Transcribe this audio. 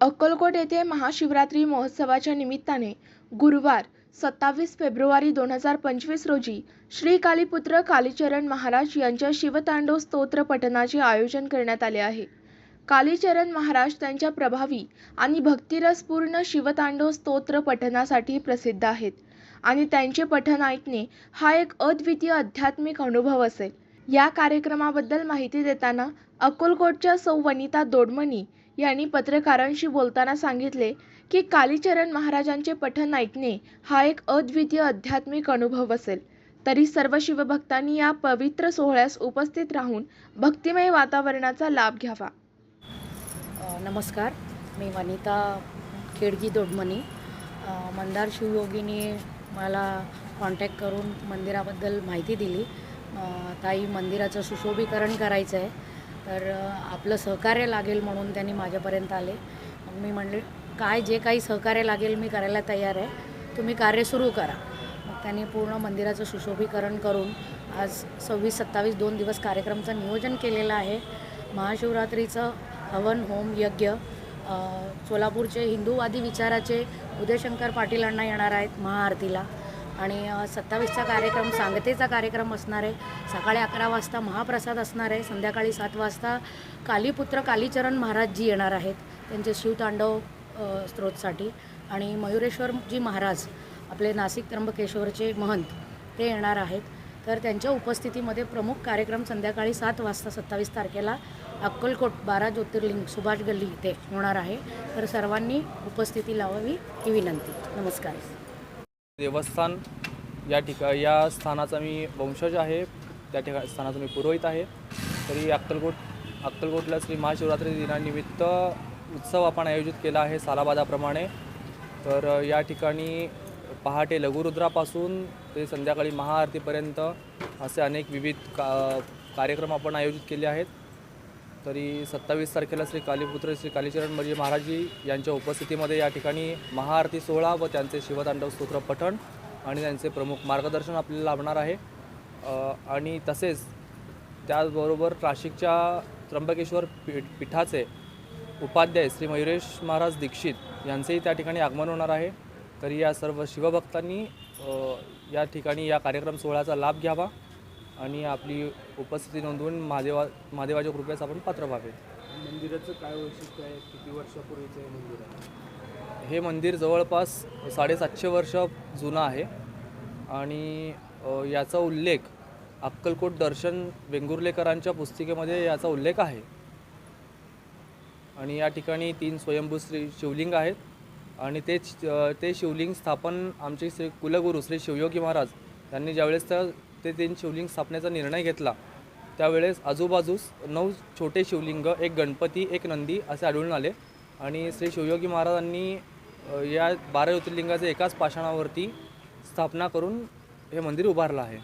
अक्कलकोट येथे महाशिवरात्री महोत्सवाच्या निमित्ताने गुरुवार सत्तावीस फेब्रुवारी दोन हजार पंचवीस रोजी श्री कालीपुत्र कालीचरण महाराज यांच्या शिवतांडव स्तोत्र पठणाचे आयोजन करण्यात आले आहे. कालीचरण महाराज त्यांच्या प्रभावी आणि भक्तिरसपूर्ण शिवतांडव स्तोत्र पठणासाठी प्रसिद्ध आहेत आणि त्यांचे पठण ऐकणे हा एक अद्वितीय आध्यात्मिक अनुभव असेल. या कार्यक्रमाबद्दल माहिती देताना अक्कलकोटच्या सौ वनिता दोडमणी यांनी पत्रकारांशी बोलताना सांगितले की कालीचरण महाराजांचे पठण ऐकणे हा एक अद्वितीय आध्यात्मिक अनुभव असेल. तरी सर्व शिवभक्तांनी या पवित्र सोहळ्यास उपस्थित राहून भक्तिमय वातावरणाचा लाभ घ्यावा. नमस्कार. मी वनिता खेडगी दोडमणी. मंदार शिवयोगीने मला कॉन्टॅक्ट करून मंदिराबद्दल माहिती दिली. ताई मंदिराचं सुशोभीकरण करायचं आहे तर आपलं सहकार्य लागेल म्हणून त्यांनी माझ्यापर्यंत आले. मग मी म्हणले काय जे काही सहकार्य लागेल मी करायला तयार आहे. तुम्ही कार्य सुरू करा. मग त्यांनी पूर्ण मंदिराचं सुशोभीकरण करून आज सव्वीस सत्तावीस दोन दिवस कार्यक्रमचं नियोजन केलेलं आहे. महाशिवरात्रीचं हवन होम यज्ञ सोलापूरचे हिंदूवादी विचाराचे उदयशंकर पाटील येणार आहेत महाआरतीला. आणि सत्तावीसचा कार्यक्रम सांगतेचा कार्यक्रम असणार आहे. सकाळी अकरा वाजता महाप्रसाद असणार आहे. संध्याकाळी सात वाजता कालीपुत्र कालीचरण महाराजजी येणार आहेत. त्यांचे शिवतांडव स्त्रोतसाठी आणि मयुरेश्वरजी महाराज आपले नाशिक त्र्यंबकेश्वरचे महंत ते येणार आहेत. तर त्यांच्या उपस्थितीमध्ये प्रमुख कार्यक्रम संध्याकाळी सात वाजता सत्तावीस तारखेला अक्कलकोट बारा ज्योतिर्लिंग सुभाष गल्ली इथे होणार आहे. तर सर्वांनी उपस्थिती लावावी ही विनंती. नमस्कार. देवस्थान या ठिका या स्थानाचा मी वंशज आहे. त्या ठिका स्थानाचा मी पुरोहित आहे. तरी अक्कलकोट अक्कलकोटला श्री महाशिवरात्री दिनानिमित्त उत्सव आपण आयोजित केला आहे सालाबादाप्रमाणे. तर या ठिकाणी पहाटे लघुरुद्रापासून ते संध्याकाळी महाआरतीपर्यंत असे अनेक विविध का कार्यक्रम आपण आयोजित केले आहेत. तरी सत्तावीस तारखेला श्री कालीपुत्र श्री कालीचरण म्हणजे महाराजजी यांच्या उपस्थितीमध्ये या ठिकाणी महाआरती सोहळा व त्यांचे शिवतांडव स्तोत्र पठण आणि त्यांचे प्रमुख मार्गदर्शन आपल्याला लाभणार आहे. आणि तसेच त्याचबरोबर नाशिकच्या त्र्यंबकेश्वर पीठ पीठाचे उपाध्याय श्री मयुरेश महाराज दीक्षित यांचेही त्या ठिकाणी आगमन होणार आहे. तरी या सर्व शिवभक्तांनी या ठिकाणी या कार्यक्रम सोहळ्याचा लाभ घ्यावा. आणि आपली उपस्थिती नोंदवून महादेवा महादेवाच्या कृपेस आपण पात्र व्हावे. मंदिराचं काय वैशिष्ट्य आहे? किती वर्षापूर्वीचं हे मंदिर आहे? हे मंदिर जवळपास साडेसातशे वर्ष जुनं आहे. आणि अ, याचा उल्लेख अक्कलकोट दर्शन वेंगुर्लेकरांच्या पुस्तिकेमध्ये याचा उल्लेख आहे. आणि या ठिकाणी तीन स्वयंभू श्री शिवलिंग आहेत. आणि तेच अ, ते शिवलिंग स्थापन आमचे श्री कुलगुरू श्री शिवयोगी महाराज यांनी ज्यावेळेस त्या ते तीन शिवलिंग स्थापनेचा निर्णय घेतला. त्यावेळेस आजूबाजूस नऊ छोटे शिवलिंग एक गणपती एक नंदी असे आढळून आले आणि श्री शिवयोगी महाराजांनी या बारा ज्योतिर्लिंगाचे एकाच पाषाणावरती स्थापना करून हे मंदिर उभारलं आहे.